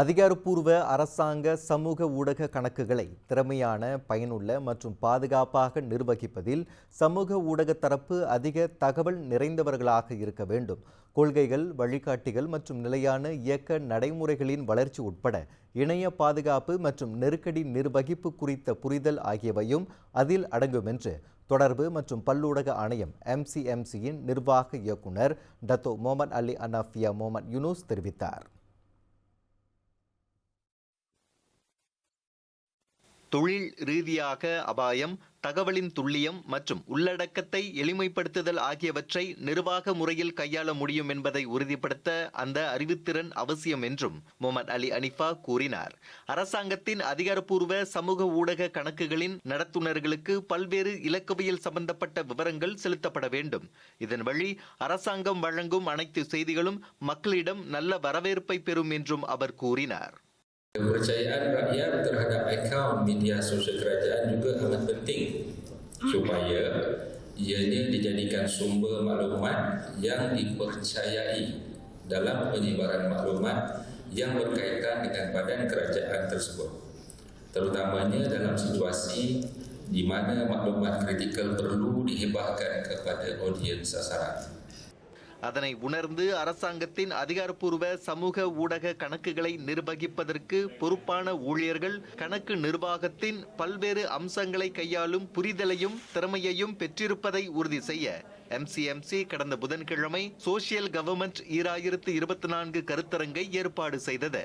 அதிகாரப்பூர்வ அரசாங்க சமூக ஊடக கணக்குகளை திறமையான பயனுள்ள மற்றும் பாதுகாப்பாக நிர்வகிப்பதில் சமூக ஊடக தரப்பு அதிக தகவல் நிறைந்தவர்களாக இருக்க வேண்டும். கொள்கைகள் வழிகாட்டிகள் மற்றும் நிலையான இயக்க நடைமுறைகளின் வளர்ச்சி உட்பட இணைய பாதுகாப்பு மற்றும் நெருக்கடி நிர்வகிப்பு குறித்த புரிதல் ஆகியவையும் அதில் அடங்கும் என்று தொடர்பு மற்றும் பல்லூடக ஆணையம் எம்சிஎம்சியின் நிர்வாக இயக்குனர் Dato Momen Ali Anafiah Momen Yunus தெரிவித்தார். தொழில் ரீதியாக அபாயம் தகவலின் துல்லியம் மற்றும் உள்ளடக்கத்தை எளிமைப்படுத்துதல் ஆகியவற்றை நிர்வாக முறையில் கையாள முடியும் என்பதை உறுதிப்படுத்த அந்த அறிவுத்திறன் அவசியம் என்றும் முகமது அலி அனிஃபா கூறினார். அரசாங்கத்தின் அதிகாரப்பூர்வ சமூக ஊடக கணக்குகளின் நடத்துனர்களுக்கு பல்வேறு இலக்கவியல் சம்பந்தப்பட்ட விவரங்கள் செலுத்தப்பட வேண்டும். இதன் வழி அரசாங்கம் வழங்கும் அனைத்து செய்திகளும் மக்களிடம் நல்ல வரவேற்பை பெறும் என்றும் அவர் கூறினார். Kepercayaan rakyat terhadap akaun media sosial kerajaan juga amat penting supaya ianya dijadikan sumber maklumat yang dipercayai dalam penyebaran maklumat yang berkaitan dengan badan kerajaan tersebut terutamanya dalam situasi di mana maklumat kritikal perlu dihibahkan kepada audiens sasaran. அதனை உணர்ந்து அரசாங்கத்தின் அதிகாரப்பூர்வ சமூக ஊடக கணக்குகளை நிர்வகிப்பதற்கு பொறுப்பான ஊழியர்கள் கணக்கு நிர்வாகத்தின் பல்வேறு அம்சங்களை கையாளும் புரிதலையும் திறமையையும் பெற்றிருப்பதை உறுதி செய்ய எம்சிஎம்சி கடந்த புதன்கிழமை சோசியல் கவர்மெண்ட் ஈராயிரத்து இருபத்தி நான்கு கருத்தரங்கை ஏற்பாடு செய்தது.